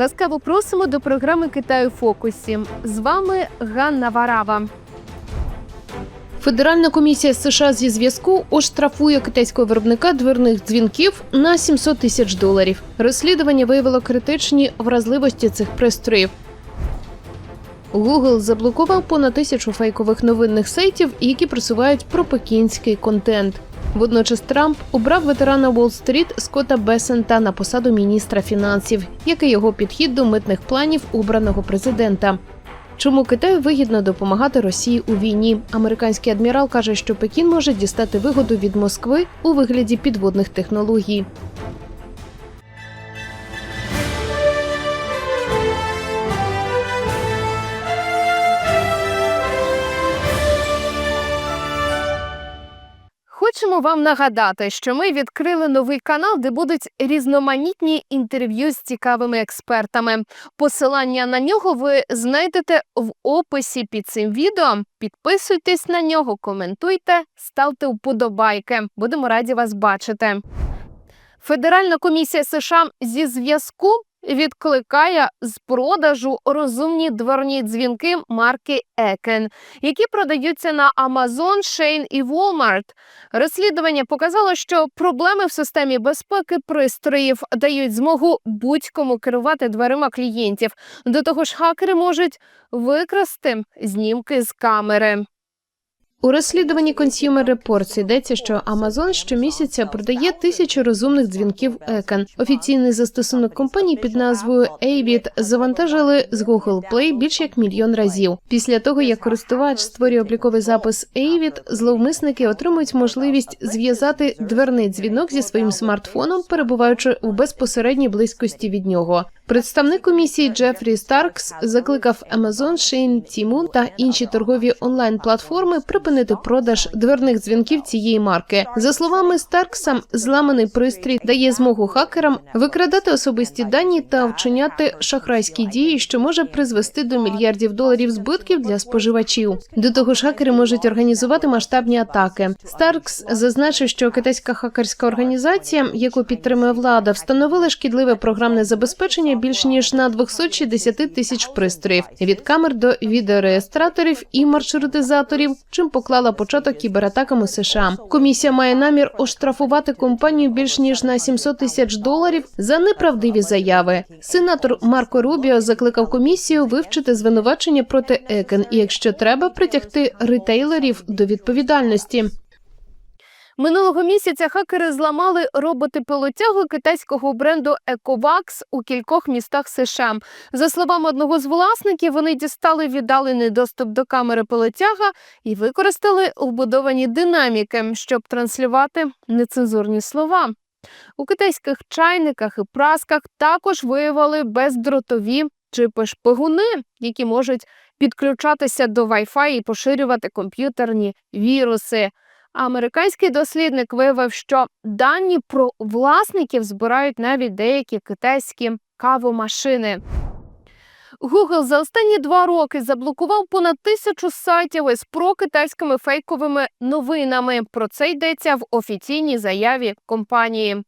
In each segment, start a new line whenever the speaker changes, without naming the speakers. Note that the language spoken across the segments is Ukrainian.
Ласкаво просимо до програми Китаю в фокусі. З вами Ганна Варава. Федеральна комісія США зі зв'язку оштрафує китайського виробника дверних дзвінків на 700 тисяч доларів. Розслідування виявило критичні вразливості цих пристроїв. Google заблокував понад тисячу фейкових новинних сайтів, які просувають пропекінський контент. Водночас Трамп обрав ветерана Уолл-стріт Скотта Бесента на посаду міністра фінансів, який його підхід до митних планів обраного президента. Чому Китаю вигідно допомагати Росії у війні? Американський адмірал каже, що Пекін може дістати вигоду від Москви у вигляді підводних технологій. Хочемо вам нагадати, що ми відкрили новий канал, де будуть різноманітні інтерв'ю з цікавими експертами. Посилання на нього ви знайдете в описі під цим відео. Підписуйтесь на нього, коментуйте, ставте вподобайки. Будемо раді вас бачити. Федеральна комісія США зі зв'язку відкликає з продажу розумні дверні дзвінки марки Екен, які продаються на Amazon, Shein і Walmart. Розслідування показало, що проблеми в системі безпеки пристроїв дають змогу будь-кому керувати дверима клієнтів. До того ж, хакери можуть викрасти знімки з камери. У розслідуванні Consumer Reports йдеться, що Amazon щомісяця продає тисячу розумних дзвінків Екен. Офіційний застосунок компанії під назвою Avid завантажили з Google Play більш як мільйон разів. Після того як користувач створює обліковий запис Avid, зловмисники отримують можливість зв'язати дверний дзвінок зі своїм смартфоном, перебуваючи у безпосередній близькості від нього. Представник комісії Джефрі Старкс закликав Amazon, Shein, Temu та інші торгові онлайн-платформи припинити продаж дверних дзвінків цієї марки. За словами Старкса, зламаний пристрій дає змогу хакерам викрадати особисті дані та вчиняти шахрайські дії, що може призвести до мільярдів доларів збитків для споживачів. До того ж, хакери можуть організувати масштабні атаки. Старкс зазначив, що китайська хакерська організація, яку підтримує влада, встановила шкідливе програмне забезпечення більш ніж на 260 тисяч пристроїв від камер до відеореєстраторів і маршрутизаторів, чим поклала початок кібератакам у США. Комісія має намір оштрафувати компанію більш ніж на 700 тисяч доларів за неправдиві заяви. Сенатор Марко Рубіо закликав комісію вивчити звинувачення проти Екен і, якщо треба, притягти ретейлерів до відповідальності. Минулого місяця хакери зламали роботи-пилотягу китайського бренду Ecovax у кількох містах США. За словами одного з власників, вони дістали віддалений доступ до камери пилотяга і використали вбудовані динаміки, щоб транслювати нецензурні слова. У китайських чайниках і прасках також виявили бездротові чипи шпигуни, які можуть підключатися до Wi-Fi і поширювати комп'ютерні віруси. Американський дослідник виявив, що дані про власників збирають навіть деякі китайські кавомашини. Google за останні два роки заблокував понад тисячу сайтів із прокитайськими фейковими новинами. Про це йдеться в офіційній заяві компанії.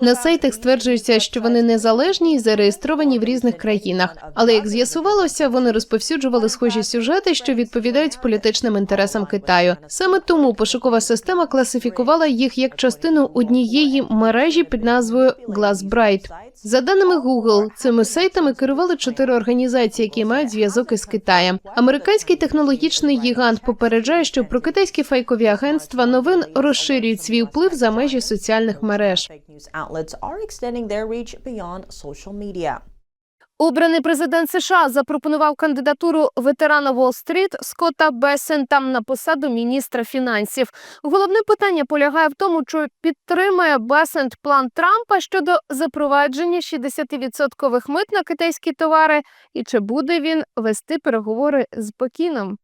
На сайтах стверджується, що вони незалежні і зареєстровані в різних країнах. Але як з'ясувалося, вони розповсюджували схожі сюжети, що відповідають політичним інтересам Китаю. Саме тому пошукова система класифікувала їх як частину однієї мережі під назвою Glassbright. За даними Google, цими сайтами керували чотири організації, які мають зв'язок із Китаєм. Американський технологічний гігант попереджає, що прокитайські фейкові агентства новин розширюють свій вплив за межі соціальних мереж. Обраний президент США запропонував кандидатуру ветерана Уолл-стріт Скотта Бесента на посаду міністра фінансів. Головне питання полягає в тому, чи підтримує Бесент план Трампа щодо запровадження 60% мит на китайські товари, і чи буде він вести переговори з Пекіном.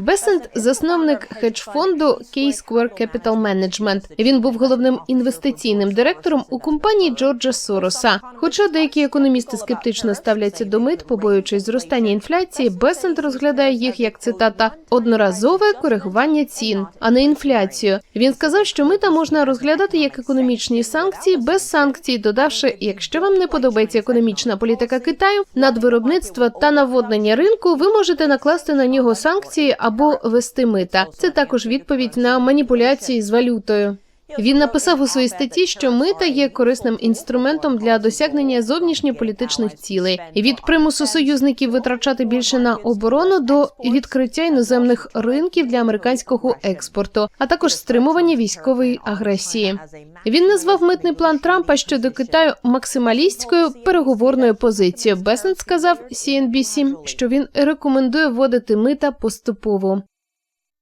Бесент – засновник хедж-фонду K-Square Capital Management. Він був головним інвестиційним директором у компанії Джорджа Сороса. Хоча деякі економісти скептично ставляться до мит, побоюючись зростання інфляції, Бесент розглядає їх як цитата одноразове коригування цін, а не інфляцію. Він сказав, що мита можна розглядати як економічні санкції без санкцій, додавши, якщо вам не подобається економічна політика Китаю, надвиробництва та наводнення ринку, ви можете накласти на нього санкції або вести мита. Це також відповідь на маніпуляції з валютою. Він написав у своїй статті, що мита є корисним інструментом для досягнення зовнішньополітичних цілей від примусу союзників витрачати більше на оборону до відкриття іноземних ринків для американського експорту, а також стримування військової агресії. Він назвав митний план Трампа щодо Китаю максималістською переговорною позицією. Бесент сказав CNBC, що він рекомендує вводити мита поступово.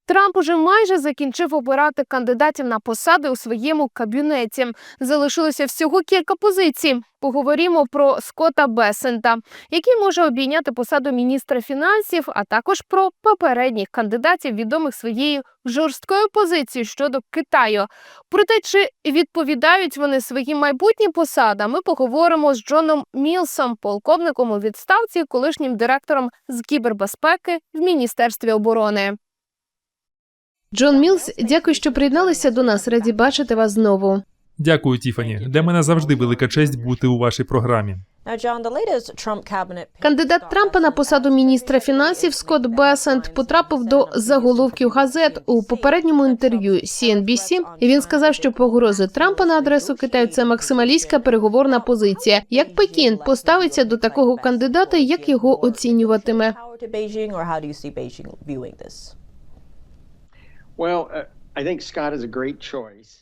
Трамп уже майже закінчив обирати кандидатів на посади у своєму кабінеті. Залишилося всього кілька позицій. Поговоримо про Скотта Бесента, який може обійняти посаду міністра фінансів, а також про попередніх кандидатів, відомих своєю жорсткою позицією щодо Китаю. Про те, чи відповідають вони своїм майбутнім посадам, ми поговоримо з Джоном Мілсом, полковником у відставці, колишнім директором з кібербезпеки в міністерстві оборони. Джон Мілс, дякую, що приєдналися до нас. Раді бачити вас знову.
Дякую, Тіфані. Для мене завжди велика честь бути у вашій програмі.
Кандидат Трампа на посаду міністра фінансів Скотт Бесент потрапив до заголовків газет у попередньому інтерв'ю CNBC, він сказав, що погрози Трампа на адресу Китаю це максималістська переговорна позиція. Як Пекін поставиться до такого кандидата, як його оцінюватиме?
Well, uh,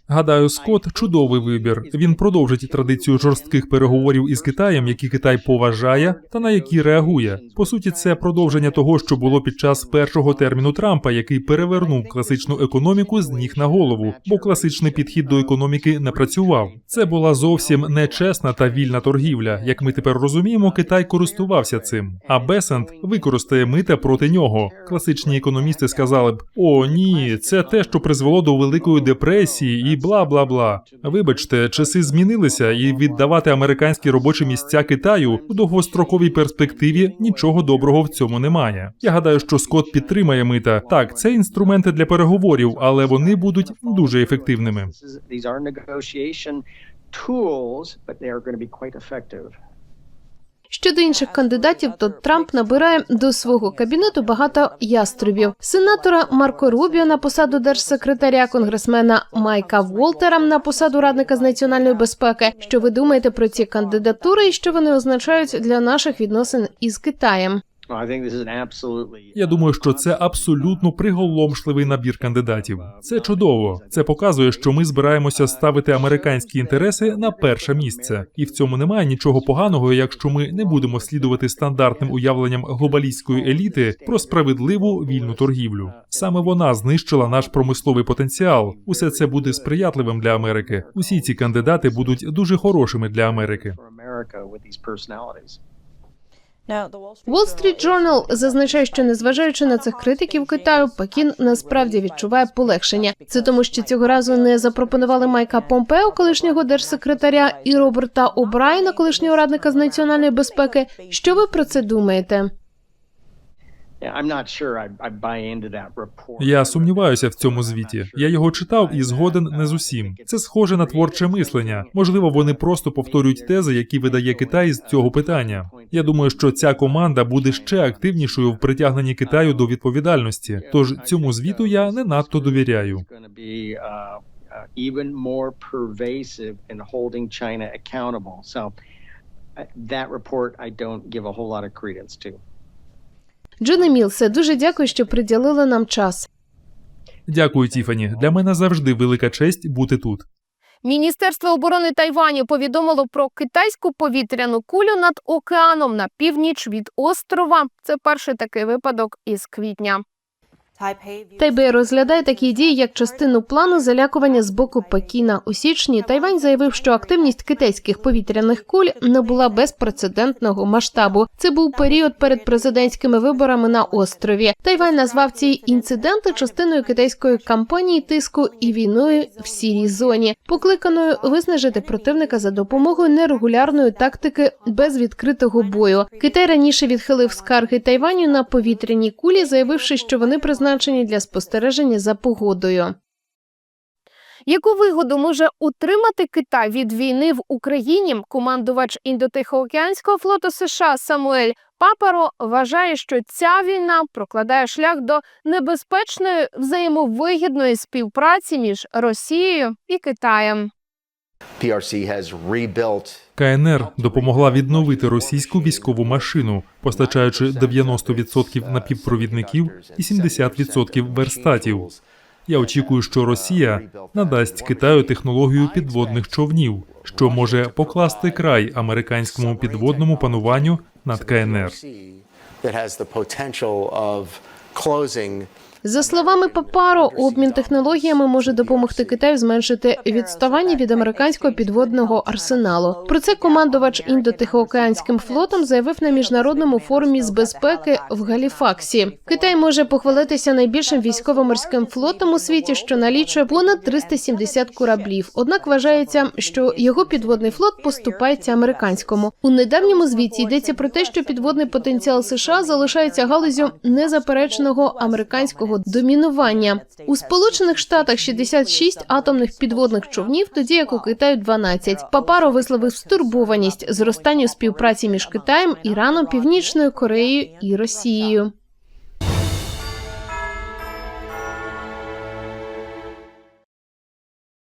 Гадаю, Скотт чудовий вибір. Він продовжить традицію жорстких переговорів із Китаєм, які Китай поважає та на які реагує. По суті, це продовження того, що було під час першого терміну Трампа, який перевернув класичну економіку з ніг на голову, бо класичний підхід до економіки не працював. Це була зовсім нечесна та вільна торгівля. Як ми тепер розуміємо, Китай користувався цим, а Бесент використає мита проти нього. Класичні економісти сказали б: о, ні, це те, що призвело до великої депресії і бла бла бла. Вибачте, часи змінилися, і віддавати американські робочі місця Китаю у довгостроковій перспективі нічого доброго в цьому немає. Я гадаю, що Скотт підтримає мита. Так, це інструменти для переговорів, але вони будуть дуже ефективними.
Щодо інших кандидатів, то Трамп набирає до свого кабінету багато яструбів. Сенатора Марко Рубіо на посаду держсекретаря, конгресмена Майка Волтера на посаду радника з національної безпеки. Що ви думаєте про ці кандидатури і що вони означають для наших відносин із Китаєм?
Я думаю, що це абсолютно приголомшливий набір кандидатів. Це чудово. Це показує, що ми збираємося ставити американські інтереси на перше місце, і в цьому немає нічого поганого, якщо ми не будемо слідувати стандартним уявленням глобалістської еліти про справедливу вільну торгівлю. Саме вона знищила наш промисловий потенціал. Усе це буде сприятливим для Америки. Усі ці кандидати будуть дуже хорошими для Америки.
Wall Street
Journal зазначає, що незважаючи на цих критиків Китаю, Пекін насправді відчуває полегшення. Це тому, що цього разу не запропонували Майка Помпео, колишнього держсекретаря, і Роберта Обрайна, колишнього радника з національної безпеки. Що ви про це думаєте?
Yeah, I'm not sure I, I buy into that report.
Я сумніваюся в цьому звіті. Я його читав і згоден не з усім. Це схоже на творче мислення. Можливо, вони просто повторюють тези, які видає Китай з цього питання. Я думаю, що ця команда буде ще активнішою в притягненні Китаю до відповідальності. Тож цьому звіту я не надто довіряю.
Uh, uh, even more pervasive in holding China accountable. So uh, that report I don't give a whole lot of credence to.
Джоне Мілсе, дуже дякую, що приділили нам час.
Дякую, Тіфані. Для мене завжди велика честь бути тут.
Міністерство оборони Тайваню повідомило про китайську повітряну кулю над океаном на північ від острова. Це перший такий випадок із квітня. Тайбей розглядає такі дії як частину плану залякування з боку Пекіна. У січні Тайвань заявив, що активність китайських повітряних куль не була безпрецедентного масштабу. Це був період перед президентськими виборами на острові. Тайвань назвав ці інциденти частиною китайської кампанії тиску і війною в сірій зоні, покликаною виснажити противника за допомогою нерегулярної тактики без відкритого бою. Китай раніше відхилив скарги Тайваню на повітряні кулі, заявивши, що вони призначені для спостереження за погодою. Яку вигоду може утримати Китай від війни в Україні? Командувач індотихоокеанського флоту США Самуель Папаро вважає, що ця війна прокладає шлях до небезпечної взаємовигідної співпраці між Росією і Китаєм.
КНР допомогла відновити російську військову машину, постачаючи 90% напівпровідників і 70% верстатів. Я очікую, що Росія надасть Китаю технологію підводних човнів, що може покласти край американському підводному пануванню над КНР.
За словами Папаро, обмін технологіями може допомогти Китаю зменшити відставання від американського підводного арсеналу. Про це командувач індотихоокеанським флотом заявив на міжнародному форумі з безпеки в Галіфаксі. Китай може похвалитися найбільшим військово-морським флотом у світі, що налічує понад 370 кораблів. Однак вважається, що його підводний флот поступається американському. У недавньому звіті йдеться про те, що підводний потенціал США залишається галузю незаперечного американського домінування. У Сполучених Штатах 66 атомних підводних човнів, тоді як у Китаю 12. Папаро висловив стурбованість зростанню співпраці між Китаєм, Іраном, Північною Кореєю і Росією.